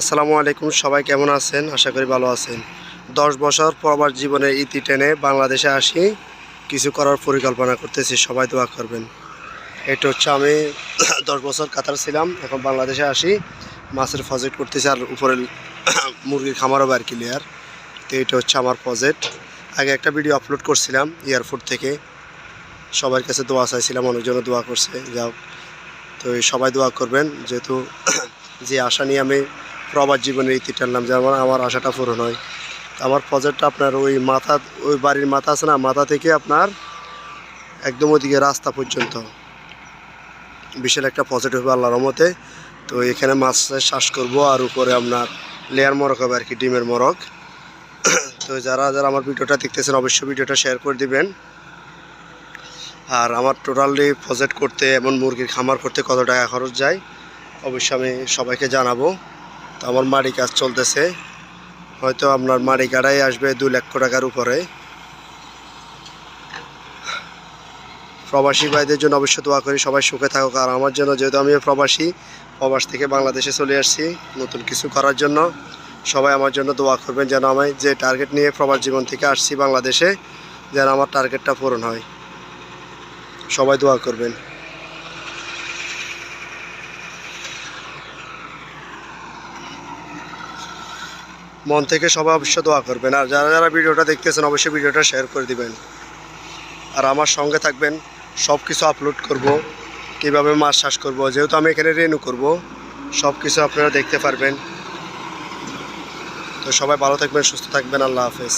আসসালামু আলাইকুম, সবাই কেমন আছেন? আশা করি ভালো আছেন। দশ বছর প্রবাস জীবনের ইতি টেনে বাংলাদেশে আসি, কিছু করার পরিকল্পনা করতেছি, সবাই দোয়া করবেন। এটা হচ্ছে আমি দশ বছর কাতার ছিলাম, এখন বাংলাদেশে আসি। মাছের প্রজেক্ট করতেছি আর উপরে মুরগির খামারও আর ক্লিয়ার তো এটা হচ্ছে আমার প্রজেক্ট আগে একটা ভিডিও আপলোড করছিলাম এয়ারপোর্ট থেকে। সবার কাছে দোয়া চাইছিলাম, অনেকজনও দোয়া করছে। যাও তো সবাই দোয়া করবেন। যেহেতু যে আশা নিয়ে আমি প্রবাস জীবনের ইতি টানলাম যে আমার আশাটা পূরণ হয়। আমার প্রজেক্টটা আপনার ওই মাথা, ওই বাড়ির মাথা আছে না, মাথা থেকে আপনার একদম ওইদিকে রাস্তা পর্যন্ত। বিশাল একটা প্রজেক্ট হবে আল্লাহর রহমতে। তো এখানে মাছের চাষ করব আর উপরে আপনার লেয়ার মরক হবে আর কি, ডিমের মরক তো যারা যারা আমার ভিডিওটা দেখতেছেন অবশ্যই ভিডিওটা শেয়ার করে দিবেন। আর আমার টোটালি প্রজেক্ট করতে এমন মুরগির খামার করতে কত টাকা খরচ যায়, অবশ্যই আমি সবাইকে জানাব। তো আমার মাড়ি কাজ চলতেছে। হয়তো আপনার মাড়ি কাটাই আসবে দু লক্ষ টাকার উপরে। প্রবাসী ভাইদের জন্য অবশ্যই দোয়া করি, সবাই সুখে থাকুক। আর আমার জন্য যেহেতু আমি প্রবাসী, প্রবাস থেকে বাংলাদেশে চলে আসছি নতুন কিছু করার জন্য। সবাই আমার জন্য দোয়া করবেন যেন আমি যে টার্গেট নিয়ে প্রবাস জীবন থেকে আসছি বাংলাদেশে, যেন আমার টার্গেটটা পূরণ হয়। সবাই দোয়া করবেন। মন থেকে সবাই অবশ্যই দোয়া করবেন। আর যারা যারা ভিডিওটা দেখতেছেন, অবশ্যই ভিডিওটা শেয়ার করে দিবেন। আর আমার সঙ্গে থাকবেন সব কিছু আপলোড করব, কীভাবে মাছ চাষ করব, যেহেতু আমি এখানে রেনু করব সব কিছু আপনারা দেখতে পারবেন। তো সবাই ভালো থাকবেন, সুস্থ থাকবেন, আল্লাহ হাফেজ।